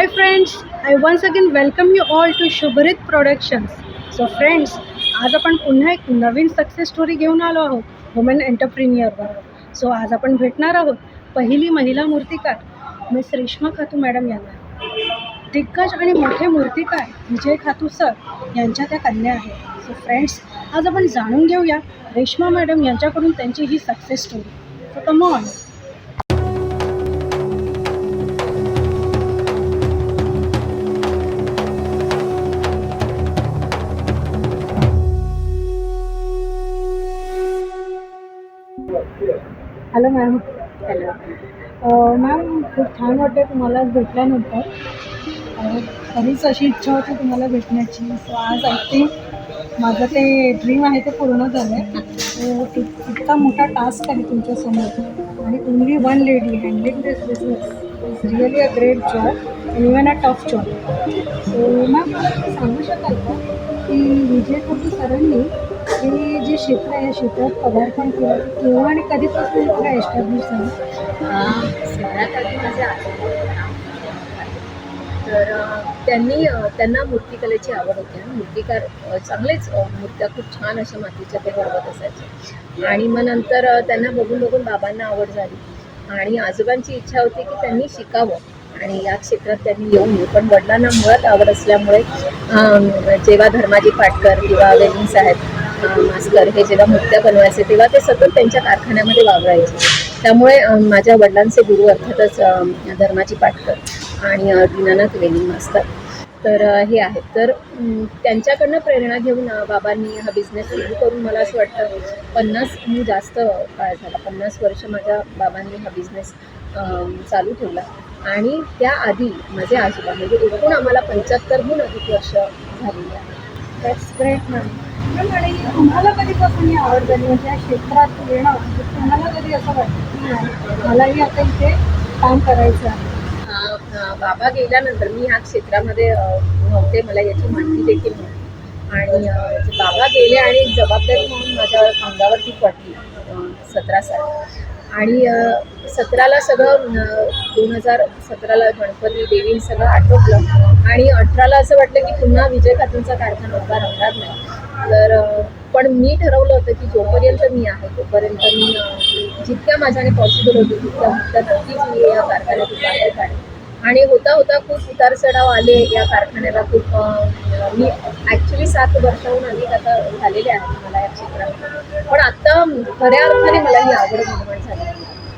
Hi friends, I once again welcome you all to Shubharit Productions. So friends, आज आपण पुन्हा एक नवीन success story घेऊन आलो आहोत वुमेन एंटरप्रिन्युअरवर सो आज आपण भेटणार आहोत पहिली महिला मूर्तिकार मिस रेश्मा खातू मॅडम यांना. दिग्गज आणि मोठे मूर्तिकार विजय खातू सर यांच्या त्या कन्या आहेत. सो फ्रेंड्स आज आपण जाणून घेऊया रेश्मा मॅडम यांच्याकडून त्यांची ही success story so come on hello ma'am. Hello. Ma'am खूप छान वाटते तुम्हाला भेटल्यानंतर खरीच अशी इच्छा होती तुम्हाला भेटण्याची. सो आज आय थिंक माझं ते ड्रीम आहे ते पूर्ण झालं आहे इतका मोठा टास्क आहे तुमच्यासमोर. आणि only one lady handling this business is really a great job even a tough job so ma'am सांगू शकाल का की विजय कपूर सरांनी हे जे क्षेत्र आहे या क्षेत्रात पदार्पण केलं केव्हा आणि कधीपासून तुला एस्टॅब्लिश झालं. शहरात आधी माझे तर त्यांनी त्यांना मूर्तिकलेची आवड होती मूर्तिकार चांगलेच मूर्त्या खूप छान अशा मातीच्या ते घडवत असायचे. आणि मग नंतर त्यांना बघून बघून बाबांना आवड झाली. आणि आजोबांची इच्छा होती की त्यांनी शिकावं. आणि या क्षेत्रात त्यांनी येऊ नये पण वडिलांना मुळात आवड असल्यामुळे जेव्हा धर्माजी पाटकर किंवा वेलिंग साहेब मास्कर हे जेव्हा मुक्त्या बनवायचे तेव्हा ते सतत त्यांच्या कारखान्यामध्ये वावरायचे. त्यामुळे माझ्या वडिलांचे गुरु अर्थातच धर्माची पाटकर आणि दीनानाथ वेलिंग मास्तर. तर हे आहेत. तर त्यांच्याकडनं प्रेरणा घेऊन बाबांनी हा बिझनेस सुरू करून मला असं वाटतं पन्नास मी जास्त काळ झाला. पन्नास वर्ष माझ्या बाबांनी हा बिझनेस चालू ठेवला. आणि त्याआधी माझे आजोबा म्हणजे एकूण आम्हाला पंच्याहत्तरहून अधिक वर्ष झालेली आहे दॅट्स ग्रेट मॅम मॅम आणि तुम्हाला कधीपासून ही आवड झाली? म्हणजे या क्षेत्रात येणं म्हणजे तुम्हाला कधी असं वाटतं की नाही मलाही आता इथे काम करायचं आहे? बाबा गेल्यानंतर मी ह्या क्षेत्रामध्ये नव्हते. मला याची माहिती देखील नव्हती. आणि बाबा गेले आणि एक जबाबदारी म्हणून माझ्या अंगावरती पडली सतरा साल. आणि सतराला सगळं दोन हजार सतराला गणपती देवी सगळं आटोपलं. आणि अठराला असं वाटलं की पुन्हा विजय खातूंचा कारखाना उभा राहणार नाही. तर पण मी ठरवलं होतं की जोपर्यंत मी आहे तोपर्यंत मी जितक्या माझ्याने पॉसिबल होती तितक्या मुद्दा नक्कीच मी या कारखान्यात बाहेर काढेन. आणि होता होता खूप उतार चढाव आले या कारखान्याला खूप मी ॲक्च्युली सात वर्षाहून अधिक आता झालेले आहेत मला या क्षेत्रात पण आत्ता खऱ्या अर्थाने मला ही आवड निर्माण झाली.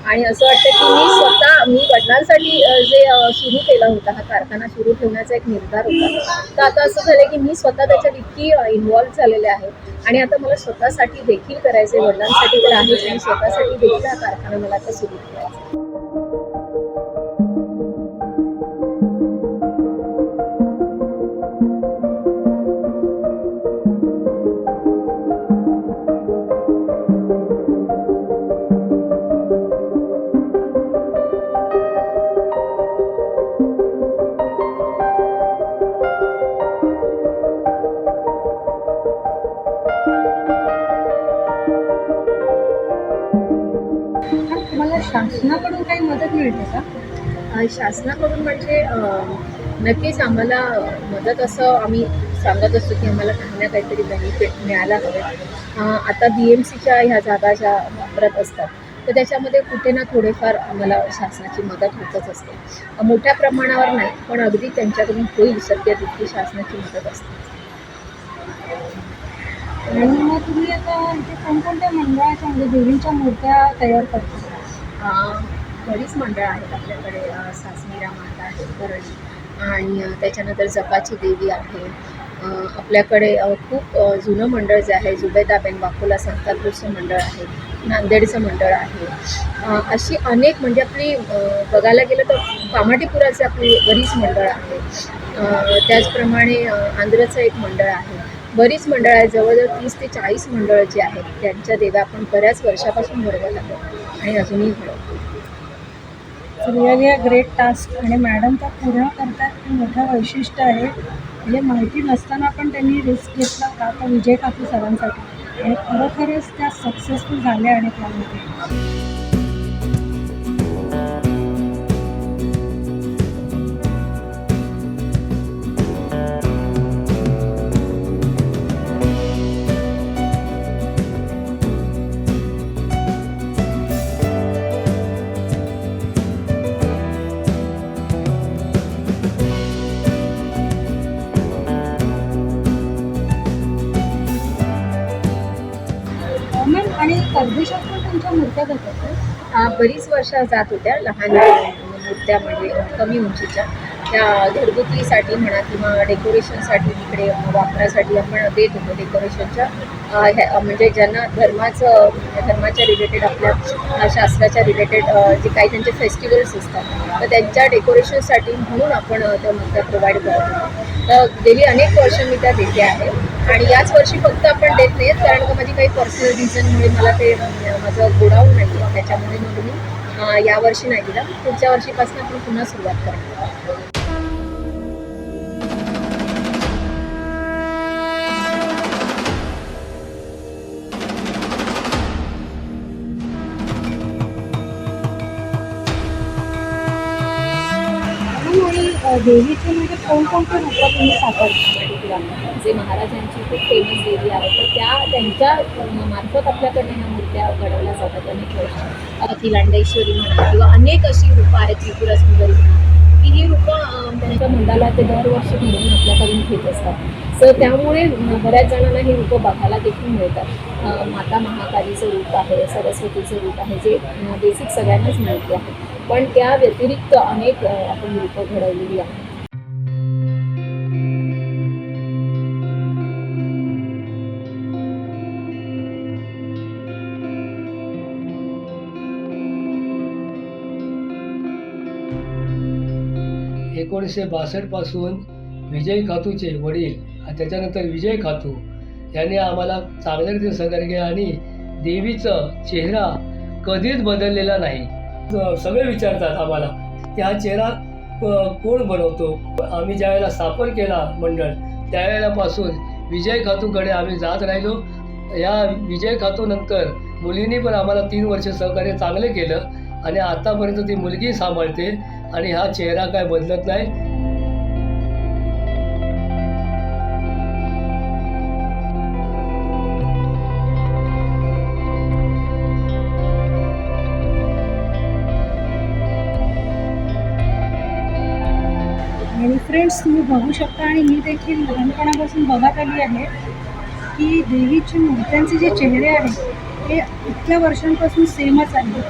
आणि असं वाटतं की मी स्वतः मी वडिलांसाठी जे सुरू केला होता हा कारखाना सुरू ठेवण्याचा एक निर्धार होता. तर आता असं झालं की मी स्वतः त्याच्यात इतकी इन्व्हॉल्व झालेले आहे. आणि आता मला स्वतःसाठी देखील करायचं आहे वडिलांसाठी तर आहेच आणि स्वतःसाठी देखील हा कारखाना मला आता सुरू करायचा शासनाकडून काही मदत मिळते का? शासनाकडून म्हणजे नक्कीच आम्हाला मदत असं आम्ही सांगत असतो की आम्हाला काही ना काहीतरी बेनिफिट मिळायला हवे. आता बी एम सीच्या ह्या जागा ज्या वापरत असतात तर त्याच्यामध्ये कुठे ना थोडेफार आम्हाला शासनाची मदत होतच असते. मोठ्या प्रमाणावर नाही पण अगदी त्यांच्याकडून होईल सध्या तितकी शासनाची मदत असते. आणि मग तुम्ही आता इथे कोणकोणत्या मंडळाच्या म्हणजे देवींच्या मूर्त्या तयार करता? बरीच मंडळ आहेत आपल्याकडे सासमीरा माता आहे परळी आणि त्याच्यानंतर जपाची देवी आहे. आपल्याकडे खूप जुनं मंडळ जे आहे जुबेदाबेन वाकोला संतापूरचं मंडळ आहे नांदेडचं मंडळ आहे. अशी अनेक म्हणजे आपली बघायला गेलं तर कामाटीपुराचे आपली बरीच मंडळ आहे. त्याचप्रमाणे आंध्रचं एक मंडळ आहे. बरीच मंडळ आहेत जवळजवळ तीस ते चाळीस मंडळं जी आहेत त्यांच्या देव्या आपण बऱ्याच वर्षापासून घडवत आहोत आणि अजूनही घडवतो रिअली अ ग्रेट टास्क आणि मॅडम त्या पूर्ण करतात ते मोठं वैशिष्ट्य आहे. म्हणजे माहिती नसताना पण त्यांनी रिस्क घेतला का? तर विजय खातू सरांसाठी. आणि खरोखरच त्या सक्सेसफुल झाल्या आणि त्यामध्ये. परदेशात पण तुमच्या मूर्त्या जातात बरीच वर्ष जात होत्या लहान मूर्त्या म्हणजे कमी उंचीच्या. त्या घरगुतीसाठी म्हणा किंवा डेकोरेशनसाठी तिकडे वापरासाठी आपण देत होतो डेकोरेशनच्या. ह्या- म्हणजे ज्यांना धर्माचं धर्माच्या रिलेटेड आपल्या शास्त्राच्या रिलेटेड जे काही त्यांचे फेस्टिवल्स असतात तर त्यांच्या डेकोरेशनसाठी म्हणून आपण त्या मूर्त्या प्रोव्हाइड करतो तर गेली अनेक वर्ष मी त्या देते आहे. आणि याच वर्षी फक्त आपण देत नाहीत कारण का माझी काही पर्सनल रिझनमुळे मला ते माझं गोडाऊन नाही आहे त्याच्यामुळे मग मी यावर्षी नाही दिला. पुढच्या वर्षीपासून आपण पुन्हा सुरुवात करणार आणि देवीचे म्हणजे कोणकोणते रूप तुम्ही साकारता जे महाराजांची खूप फेमस देवी आहे तर त्या त्यांच्या मार्फत आपल्याकडे ह्या मूर्त्या घडवल्या जातात अनेक वर्ष. अखिलांडेश्वरी म्हणा किंवा अनेक अशी रूपं आहेत त्रिपुरा सुंदरी म्हणा. की ही रूपं त्यांच्या मंडळाला ते दरवर्षी घडवून आपल्याकडून घेत असतात. तर त्यामुळे बऱ्याच जणांना ही रूपं बघायला देखील मिळतात. माता महाकालीचं रूप आहे सरस्वतीचं रूप आहे जे बेसिक सगळ्यांनाच माहिती आहे. पण त्या व्यतिरिक्त अनेक आपण रूपं घडवलेली आहेत. एकोणीसशे बासष्टपासून विजय खातूचे वडील आणि त्याच्यानंतर विजय खातू यांनी आम्हाला चांगल्या रीतीने सहकार्य केलं आणि देवीचा चेहरा कधीच बदललेला नाही. सगळे विचारतात आम्हाला. की हा चेहरा कोण बनवतो? आम्ही ज्यावेळेला स्थापन केला मंडळ त्यावेळेलापासून विजय खातूकडे आम्ही जात राहिलो. या विजय खातूनंतर मुलींनी पण आम्हाला तीन वर्ष सहकार्य चांगले केलं आणि आतापर्यंत ती मुलगी सांभाळते आणि हा चेहरा काय बदलत नाही. फ्रेंड्स तुम्ही बघू शकता आणि मी देखील लहानपणापासून बघत आली आहे की देवीची मूर्त्यांचे जे चेहरे आहेत ते इतक्या वर्षांपासून सेमच आहे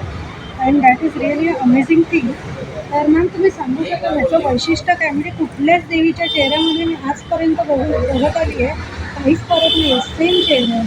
and that is really amazing thing तर मॅम तुम्ही सांगू शकता ह्याचं वैशिष्ट्य काय? म्हणजे कुठल्याच देवीच्या चेहऱ्यामध्ये मी आजपर्यंत बघू बघत आली आहे. काहीच परत नाही सेम चेहरे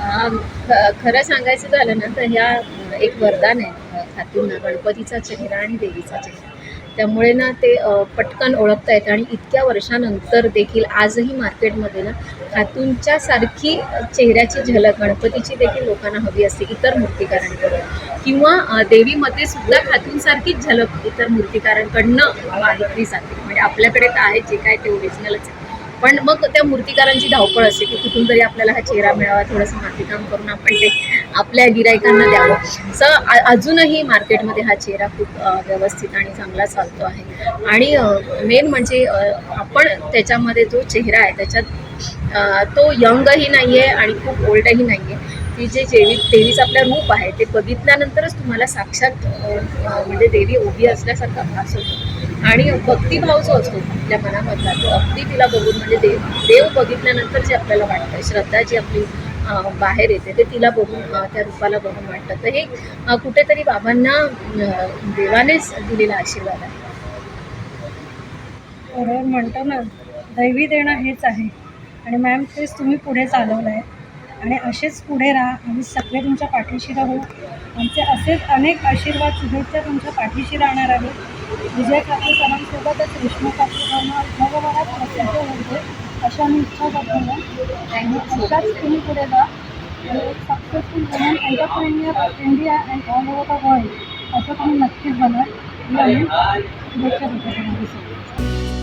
आहे ख- खरं सांगायचं झालं ना तर ह्या एक वरदान आहे खातून गणपतीचा चेहरा आणि देवीचा चेहरा. त्यामुळे ना ते पटकन ओळखता येतं आणि इतक्या वर्षानंतर देखील आजही मार्केटमध्ये ना खातूंच्या सारखी चेहऱ्याची झलक गणपतीची देखील लोकांना हवी असते इतर मूर्तिकारांकडून. किंवा देवीमध्ये सुद्धा खातूंसारखीच झलक इतर मूर्तिकारांकडनं मागितली जाते. म्हणजे आपल्याकडे तर आहे जे काय ते ओरिजिनलच आहे. पण मग त्या मूर्तिकारांची धावपळ असते की कुठून तरी आपल्याला हा चेहरा मिळावा थोडंसं मातीकाम करून आपण ते आपल्या गिरायकांना द्यावं. स अजूनही मार्केटमध्ये हा चेहरा खूप व्यवस्थित आणि चांगला चालतो आहे. आणि मेन म्हणजे आपण त्याच्यामध्ये जो चेहरा आहे त्याच्यात तो यंगही नाही आहे आणि खूप ओल्डही नाही आहे ती जे देवी देवीचं आपलं रूप आहे ते बघितल्यानंतरच तुम्हाला साक्षात म्हणजे देवी उभी असल्यासारखा भास होतो आणि भक्तिभाव जो असतो आपल्या मनामधला तो अगदी तिला बघून म्हणजे देव देव बघितल्यानंतर जे आपल्याला वाटतं श्रद्धा जी आपली बाहेर येते ते तिला बघून त्या रूपाला बघून वाटतं. तर हे कुठेतरी बाबांना देवानेच दिलेला आशीर्वाद आहे. बरोबर म्हणतो ना दैवी देणं हेच आहे. आणि मॅम तेच तुम्ही पुढे चालवलं आहे आणि असेच पुढे राहा. आम्ही सगळे तुमच्या पाठीशी राहू. आमचे असेच अनेक आशीर्वाद शुभेच्छा तुमच्या पाठीशी राहणार आहेत. विजय खाते सरांसोबतच रेश्मा खाते जगभरात प्रसिद्ध होते अशा मी इच्छा करतो. आणि अशाच तुम्ही पुढे जा. Successful woman entrepreneur of India and all over the world असं तुम्ही नक्कीच बना आम्ही शुभेच्छा देतो